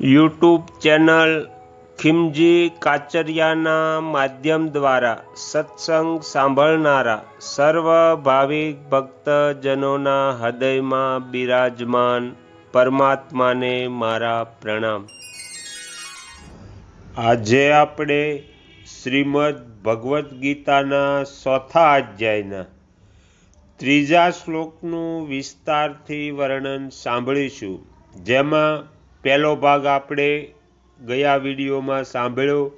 YouTube channel ખિમજી કાચરિયાના માધ્યમ દ્વારા સત્સંગ સાંભળનારા સર્વ ભાવિક ભક્તજનોના હૃદયમાં બિરાજમાન પરમાત્માને મારા પ્રણામ. આજે આપણે શ્રીમદ ભગવદ્ ગીતાના ચોથા અધ્યાયના ત્રીજા શ્લોકનું વિસ્તારથી વર્ણન સાંભળીશું, જેમાં પહેલો ભાગ આપણે ગયા વિડીયોમાં સાંભળ્યો.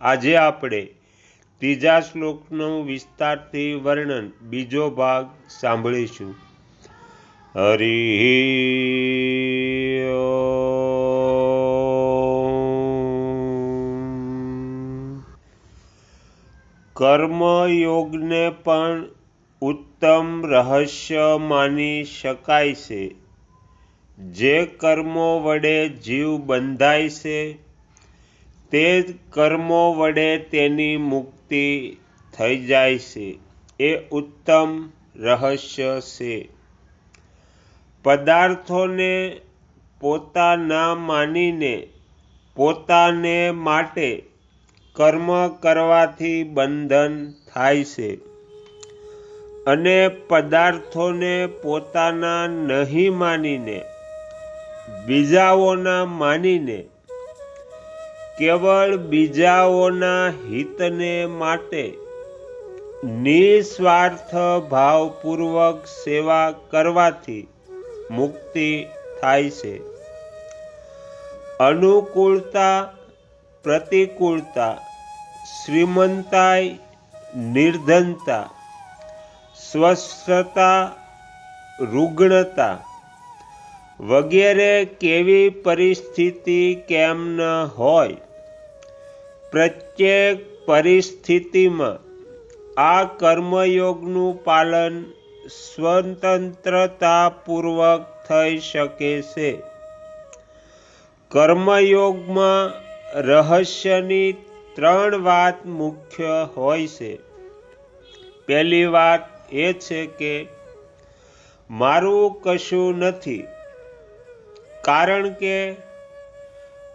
આજે આપણે ત્રીજા શ્લોકનું વિસ્તારથી વર્ણન બીજો ભાગ સાંભળીશું. હરિ કર્મયોગને પણ ઉત્તમ રહસ્ય માની શકાય છે. જે કર્મો વડે જીવ બંધાય છે, તે જ કર્મો વડે તેની મુક્તિ થઈ જાય છે. એ ઉત્તમ રહસ્ય છે. પદાર્થોને પોતાના માનીને, પોતાને માટે કર્મ કરવાથી બંધન થાય છે. અને પદાર્થોને પોતાના નહીં માનીને બીજાઓના માનીને, કેવળ બીજાઓના હિતને માટે નિસ્વાર્થ ભાવપૂર્વક સેવા કરવાથી મુક્તિ થાય છે. અનુકૂળતા, પ્રતિકૂળતા શ્રીમંતાઈ નિર્ધનતા, સ્વસ્થતા, રુગ્ણતા વગેરે કેવી પરિસ્થિતિ કેમ ન હોય? પ્રત્યેક પરિસ્થિતિમાં આ કર્મયોગનું પાલન સ્વતંત્રતાપૂર્વક થઈ શકે છે. કર્મયોગમાં રહસ્યની ત્રણ વાત મુખ્ય હોય છે. પહેલી વાત એ છે કે મારું કશું નથી. કારણ કે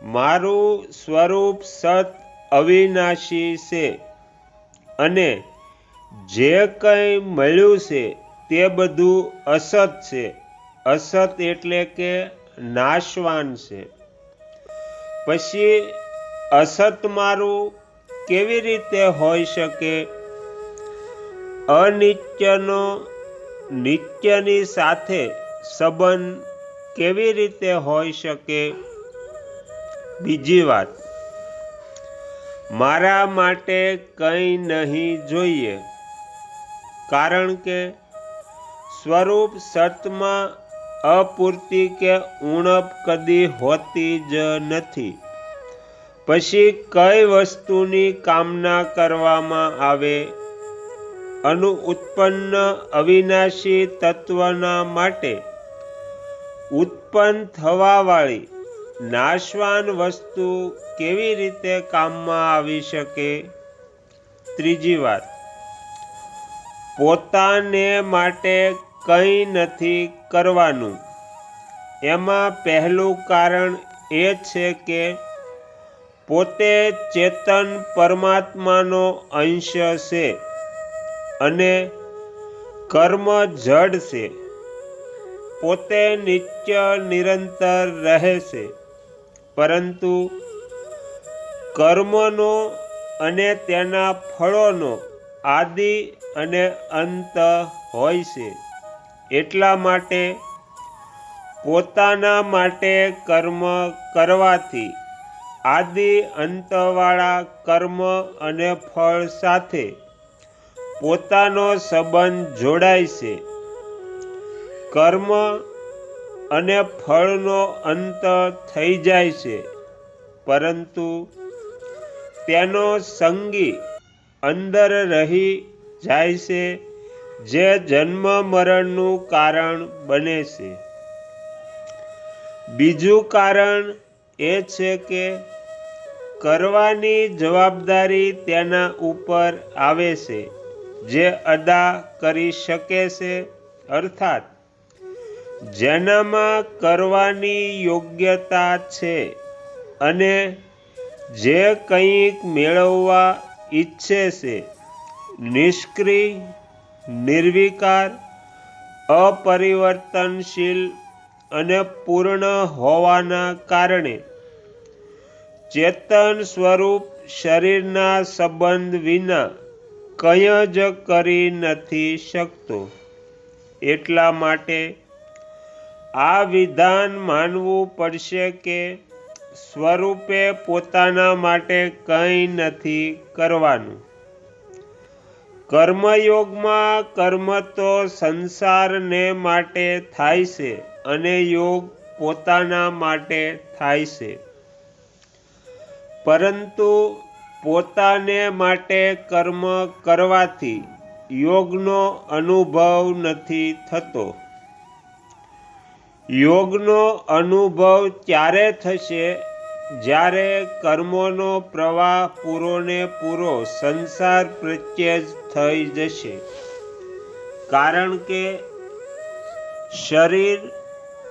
મારું સ્વરૂપ સત અવિનાશી છે અને જે કંઈ મળ્યું છે તે બધું અસત છે. અસત એટલે કે નાશવાન છે. પછી અસત મારું કેવી રીતે હોઈ શકે? અનિત્યનો નિત્યની સાથે સંબંધ કેવી રીતે હોઈ શકે? બીજી વાત. મારા માટે કંઈ નહીં જોઈએ. કારણ કે સ્વરૂપ સતમાં અપૂર્તિ કે ઉણપ કદી હોતી જ નથી. પછી કઈ વસ્તુની કામના કરવામાં આવે? અનુ ઉત્પન્ન અવિનાશી તત્વના માટે ઉત્પન્ન થવાવાળી નાશવાન વસ્તુ કેવી રીતે કામમાં આવી શકે? ત્રીજી વાત, પોતાને માટે કંઈ નથી કરવાનું. એમાં પહેલું કારણ એ છે કે પોતે ચેતન પરમાત્માનો અંશ છે અને કર્મ જડ છે. પોતે નિત્ય નિરંતર રહે છે. પરંતુ કર્મનો અને તેના ફળોનો આદિ અને અંત હોય છે. એટલા માટે પોતાના માટે કર્મ કરવાથી આદિ અંતવાળા કર્મ અને ફળ સાથે પોતાનો સંબંધ જોડાય છે. કર્મ અને ફળનો અંત થઈ જાય છે. પરંતુ તેનો સંગી અંદર રહી જાય છે, જે જન્મ મરણનું કારણ બને છે. બીજું કારણ એ છે કે કરવાની જવાબદારી તેના ઉપર આવે છે, જે અદા કરી શકે છે, અર્થાત જેનામાં કરવાની યોગ્યતા છે અને જે કંઈક મેળવવા ઈચ્છે છે, નિષ્ક્રિય, નિર્વિકાર, અપરિવર્તનશીલ અને પૂર્ણ હોવાના કારણે ચેતન સ્વરૂપ શરીરના સંબંધ વિના કંઈ જ કરી નથી શકતો. એટલા માટે આ વિધાન માનવું પડશે કે સ્વરૂપે પોતાના માટે કંઈ નથી કરવાનું. કર્મયોગમાં કર્મ તો સંસારને માટે થાય છે અને યોગ પોતાના માટે થાય છે. પરંતુ પોતાને માટે કર્મ કરવાથી યોગનો અનુભવ નથી થતો. યોગનો અનુભવ ત્યારે થશે જ્યારે કર્મોનો પ્રવાહ પૂરો ને પૂરો સંસાર પ્રત્યે જ થઈ જશે. કારણ કે શરીર,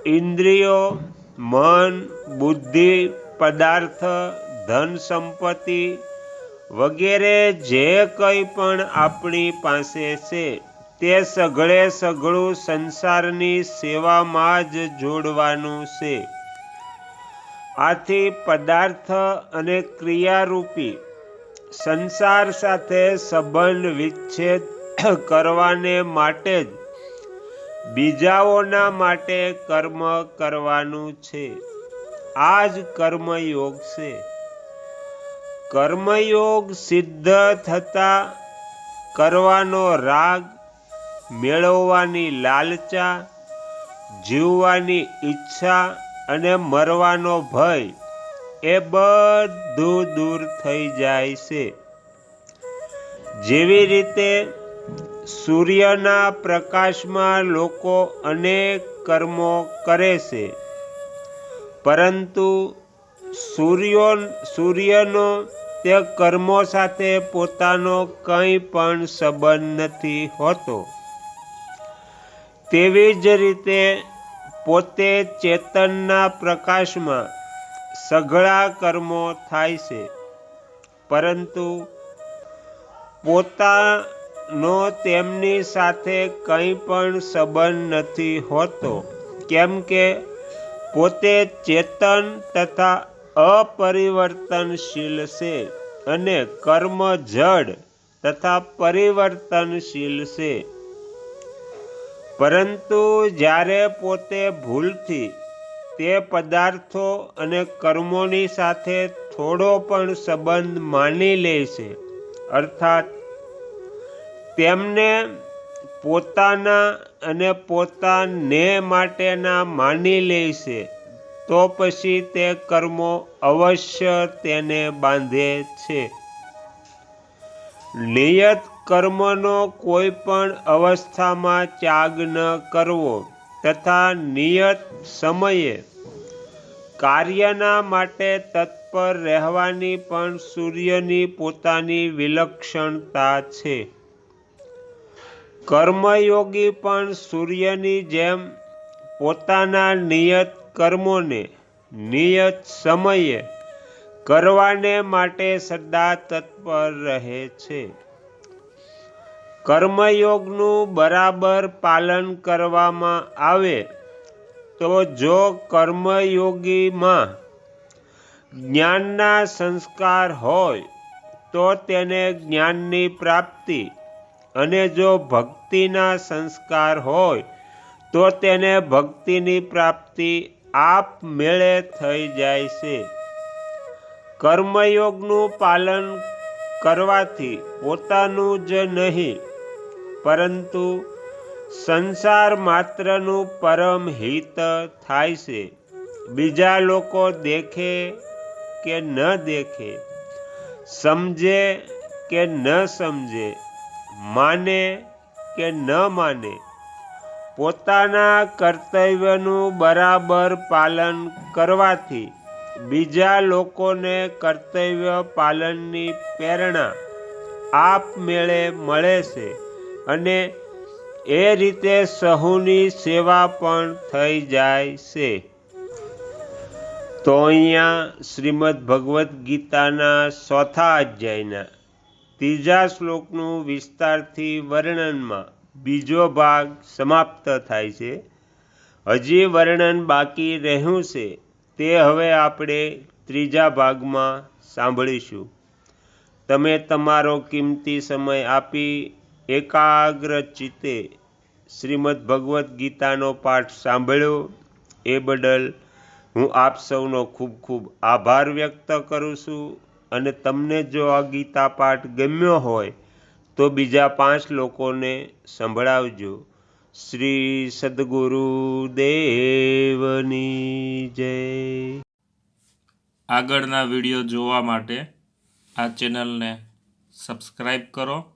ઇન્દ્રિયો, મન, બુદ્ધિ, પદાર્થ, ધન, સંપત્તિ વગેરે જે કંઈ પણ આપણી પાસે છે તે સઘળે સઘળું સંસારની સેવામાં જ જોડવાનું છે. આથી પદાર્થ અને ક્રિયારૂપી સંસાર સાથે સંબંધ વિચ્છેદ કરવાને માટે જ બીજાઓના માટે કર્મ કરવાનું છે. આ જ કર્મયોગ છે. કર્મયોગ સિદ્ધ થતા કરવાનો રાગ મેળવવાની લાલચા, જીવવાની ઈચ્છા અને મરવાનો ભય એ બધું દૂર થઈ જાય છે. જેવી રીતે સૂર્યના પ્રકાશમાં લોકો અનેક કર્મો કરે છે, પરંતુ સૂર્યો, સૂર્યનો તે કર્મો સાથે પોતાનો કંઈ પણ સંબંધ નથી હોતો. તેવી જ રીતે પોતે ચેતનના પ્રકાશમાં સઘળા કર્મો થાય છે. પરંતુ પોતાનો તેમની સાથે કંઈ પણ સંબંધ નથી હોતો, કેમ કે પોતે ચેતન તથા અપરિવર્તનશીલ છે અને કર્મ જડ તથા પરિવર્તનશીલ છે. પરંતુ જ્યારે પોતે ભૂલથી તે પદાર્થો અને કર્મોની સાથે થોડો પણ સંબંધ માની લે છે, અર્થાત તેમને પોતાના અને પોતાને માટેના માની લે છે, તો પછી તે કર્મો અવશ્ય તેને બાંધે છે. નિયત કર્મનો કોઈ પણ અવસ્થામાં ત્યાગ ન કરવો તથા નિયત સમયે કાર્યના માટે તત્પર રહેવાની પણ સૂર્યની પોતાની વિલક્ષણતા છે. કર્મયોગી પણ સૂર્યની જેમ પોતાના નિયત કર્મોને નિયત સમયે કરવાને માટે સદા તત્પર રહે છે. કર્મયોગનું બરાબર પાલન કરવામાં આવે, તો જો કર્મયોગીમાં જ્ઞાનના સંસ્કાર હોય, તો તેને જ્ઞાનની પ્રાપ્તિ અને જો ભક્તિના સંસ્કાર હોય, તો તેને ભક્તિની પ્રાપ્તિ આપમેળે થઈ જાય છે. કર્મયોગનું પાલન કરવાથી પોતાનું જ નહીં પરંતુ સંસાર માત્રનું પરમ હિત થાય છે. બીજા લોકો દેખે કે ન દેખે, સમજે કે ન સમજે, માને કે ન માને, પોતાના કર્તવ્યનું બરાબર પાલન કરવાથી બીજા લોકોને કર્તવ્ય પાલનની પ્રેરણા આપમેળે મળે છે. અને એ રીતે સહુની સેવા પણ થઈ જાય છે. તો અહીંયા શ્રીમદ ભગવદ્ ગીતાના ચોથા અધ્યાયના ત્રીજા શ્લોકનું વિસ્તારથી વર્ણનમાં બીજો ભાગ સમાપ્ત થાય છે. હજી વર્ણન બાકી રહ્યું છે તે હવે આપણે ત્રીજા ભાગમાં સાંભળીશું. તમે તમારો કિંમતી સમય આપી એકાગ્ર ચિત્તે શ્રીમદ ભગવદ્ ગીતાનો પાઠ સાંભળ્યો એ બદલ હું આપ સૌનો ખૂબ ખૂબ આભાર વ્યક્ત કરું છું અને તમને જો આ ગીતા પાઠ ગમ્યો હોય તો બીજા પાંચ લોકોને સંભળાવજો. શ્રી સદગુરુ દેવની જય. આગળના વીડિયો જોવા માટે આ ચેનલને સબસ્ક્રાઈબ કરો.